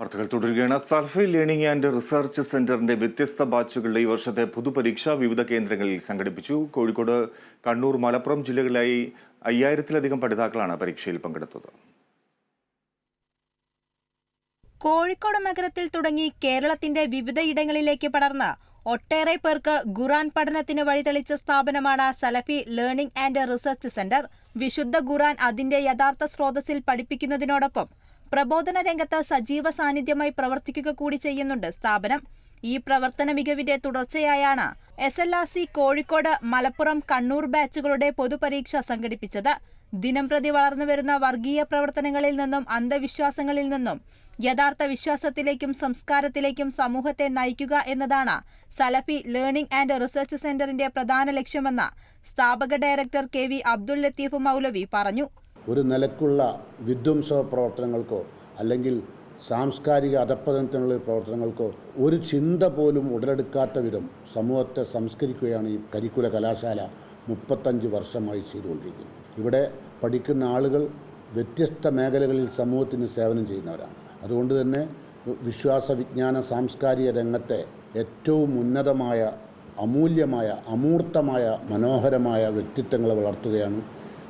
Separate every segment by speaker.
Speaker 1: വാർത്തകൾ തുടരുകയാണ്. Salafi learning and research സെന്ററിന്റെ വ്യത്യസ്ത ബാച്ചുകളുടെ ഈ വർഷത്തെ പൊതുപരീക്ഷ വിവിധ കേന്ദ്രങ്ങളിൽ സംഘടിപ്പിച്ചു. കോഴിക്കോട് കണ്ണൂർ മലപ്പുറം ജില്ലകളിലായി അയ്യായിരത്തിലധികം പഠിതാക്കളാണ് പരീക്ഷയിൽ പങ്കെടുത്തത്.
Speaker 2: കോഴിക്കോട് നഗരത്തിൽ തുടങ്ങി കേരളത്തിന്റെ വിവിധയിടങ്ങളിലേക്ക് പടർന്ന ഒട്ടേറെ പേർക്ക് ഖുറാൻ പഠനത്തിന് വഴിതെളിച്ച സ്ഥാപനമാണ് Salafi Learning and Research Centre. വിശുദ്ധ ഖുറാൻ അതിന്റെ യഥാർത്ഥ സ്രോതസ്സിൽ പഠിപ്പിക്കുന്നതിനോടൊപ്പം പ്രബോധന രംഗത്ത് സജീവ സാന്നിധ്യമായി പ്രവർത്തിക്കുക കൂടി ചെയ്യുന്നുണ്ട് സ്ഥാപനം. ഈ പ്രവർത്തന മികവിന്റെ തുടർച്ചയായാണ് S L R C Kozhikode Malappuram Kannur ബാച്ചുകളുടെ പൊതുപരീക്ഷ സംഘടിപ്പിച്ചത്. ദിനംപ്രതി വളർന്നുവരുന്ന വർഗീയ പ്രവർത്തനങ്ങളിൽ നിന്നും അന്ധവിശ്വാസങ്ങളിൽ നിന്നും യഥാർത്ഥ വിശ്വാസത്തിലേക്കും സംസ്കാരത്തിലേക്കും സമൂഹത്തെ നയിക്കുക എന്നതാണ് സലഫി ലേണിംഗ് ആൻഡ് റിസർച്ച് സെന്ററിന്റെ പ്രധാന ലക്ഷ്യമെന്ന് സ്ഥാപക director K V Abdul Latheef Moulavi പറഞ്ഞു.
Speaker 3: ഒരു നിലക്കുള്ള വിധ്വംസ പ്രവർത്തനങ്ങൾക്കോ അല്ലെങ്കിൽ സാംസ്കാരിക അധപ്പതനത്തിനുള്ള പ്രവർത്തനങ്ങൾക്കോ ഒരു ചിന്ത പോലും ഉടലെടുക്കാത്ത വിധം സമൂഹത്തെ സംസ്കരിക്കുകയാണ് ഈ കരിക്കുല കലാശാല മുപ്പത്തഞ്ച് വർഷമായി ചെയ്തുകൊണ്ടിരിക്കുന്നത് ഇവിടെ പഠിക്കുന്ന ആളുകൾ വ്യത്യസ്ത മേഖലകളിൽ സമൂഹത്തിന് സേവനം ചെയ്യുന്നവരാണ്. അതുകൊണ്ട് തന്നെ വിശ്വാസ വിജ്ഞാന സാംസ്കാരിക രംഗത്തെ ഏറ്റവും ഉന്നതമായ അമൂല്യമായ അമൂർത്തമായ മനോഹരമായ വ്യക്തിത്വങ്ങളെ വളർത്തുകയാണ്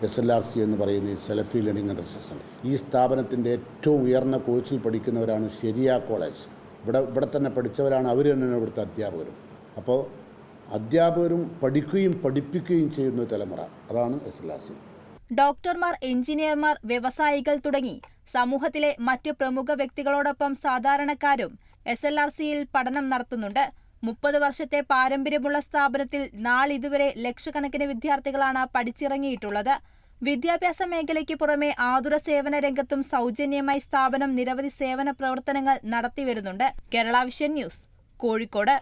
Speaker 3: എസ് എൽ ആർ സി എന്ന് പറയുന്ന സെലഫി ലേണിംഗ് ആൻഡ് റിസർച്ച് ഈ സ്ഥാപനത്തിന്റെ ഏറ്റവും ഉയർന്ന കോഴ്സിൽ പഠിക്കുന്നവരാണ് ശരിയ കോളേജ്. ഇവിടെ ഇവിടെ തന്നെ പഠിച്ചവരാണ് അവർ തന്നെ ഇവിടുത്തെ അധ്യാപകരും. അപ്പോൾ അധ്യാപകരും പഠിക്കുകയും പഠിപ്പിക്കുകയും ചെയ്യുന്ന തലമുറ. അതാണ് എസ് എൽ ആർ സി.
Speaker 2: ഡോക്ടർമാർ എഞ്ചിനീയർമാർ വ്യവസായികൾ തുടങ്ങി സമൂഹത്തിലെ മറ്റ് പ്രമുഖ വ്യക്തികളോടൊപ്പം സാധാരണക്കാരും എസ് എൽ ആർ സിയിൽ പഠനം നടത്തുന്നുണ്ട്. മുപ്പത് വർഷത്തെ പാരമ്പര്യമുള്ള സ്ഥാപനത്തിൽ നാളിതുവരെ ലക്ഷക്കണക്കിന് വിദ്യാർത്ഥികളാണ് പഠിച്ചിറങ്ങിയിട്ടുള്ളത്. വിദ്യാഭ്യാസ മേഖലയ്ക്ക് പുറമെ ആതുര സേവന രംഗത്തും സൗജന്യമായി സ്ഥാപനം നിരവധി സേവന പ്രവർത്തനങ്ങൾ നടത്തിവരുന്നുണ്ട്. Kerala Vision News Kozhikode.